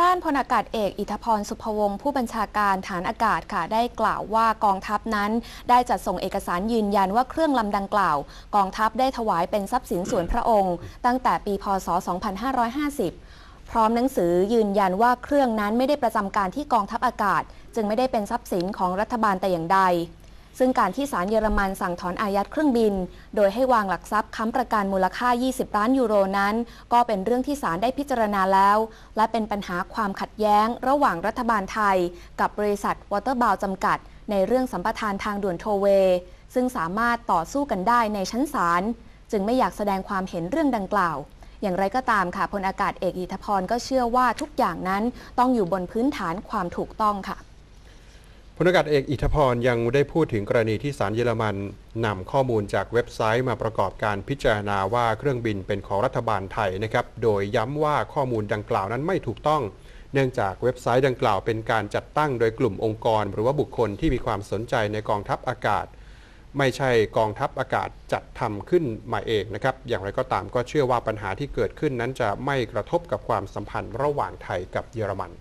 ด้านพลอากาศเอกอิทธพรสุภวงศ์ผู้บัญชาการฐานอากาศค่ะ ได้กล่าวว่ากองทัพนั้น ได้จัดส่งเอกสารยืนยันว่าเครื่องลำดังกล่าว กองทัพได้ถวายเป็นทรัพย์สินส่วนพระองค์ ตั้งแต่ปีพศ 2550 พร้อมหนังสือยืนยันว่าเครื่องนั้นไม่ได้ประจำการที่กองทัพอากาศ จึงไม่ได้เป็นทรัพย์สินของรัฐบาลแต่อย่างใด ซึ่งการที่ศาลเยอรมันสั่งถอนอายัดเครื่องบิน โดยให้วางหลักทรัพย์ค้ำประกันมูลค่า 20 ล้านยูโรนั้น ก็เป็นเรื่องที่ศาลได้พิจารณาแล้ว และเป็นปัญหาความขัดแย้ง ระหว่างรัฐบาลไทย กับบริษัทวอเตอร์บาวจำกัด ในเรื่องสัมปทานทางด่วนโทเว ซึ่งสามารถต่อสู้กันได้ในชั้นศาลจึงไม่อยากแสดงความเห็นเรื่องดังกล่าวอย่างไรก็ตามค่ะพลอากาศเอกอิทธพรก็เชื่อว่าทุกอย่างนั้นต้องอยู่บนพื้นฐานความถูกต้องค่ะ พลอากาศเอกอิทธพรยังได้พูดถึงกรณีที่ศาลเยอรมันนำข้อมูลจากเว็บไซต์มาประกอบการพิจารณาว่าเครื่องบินเป็นของรัฐบาลไทยนะครับ โดยย้ำว่าข้อมูลดังกล่าวนั้นไม่ถูกต้อง เนื่องจากเว็บไซต์ดังกล่าวเป็นการจัดตั้งโดยกลุ่มองค์กร หรือว่าบุคคลที่มีความสนใจในกองทัพอากาศ ไม่ใช่กองทัพอากาศจัดทำขึ้นมาเองนะครับ อย่างไรก็ตามก็เชื่อว่าปัญหาที่เกิดขึ้นนั้นจะไม่กระทบกับความสัมพันธ์ระหว่างไทยกับเยอรมัน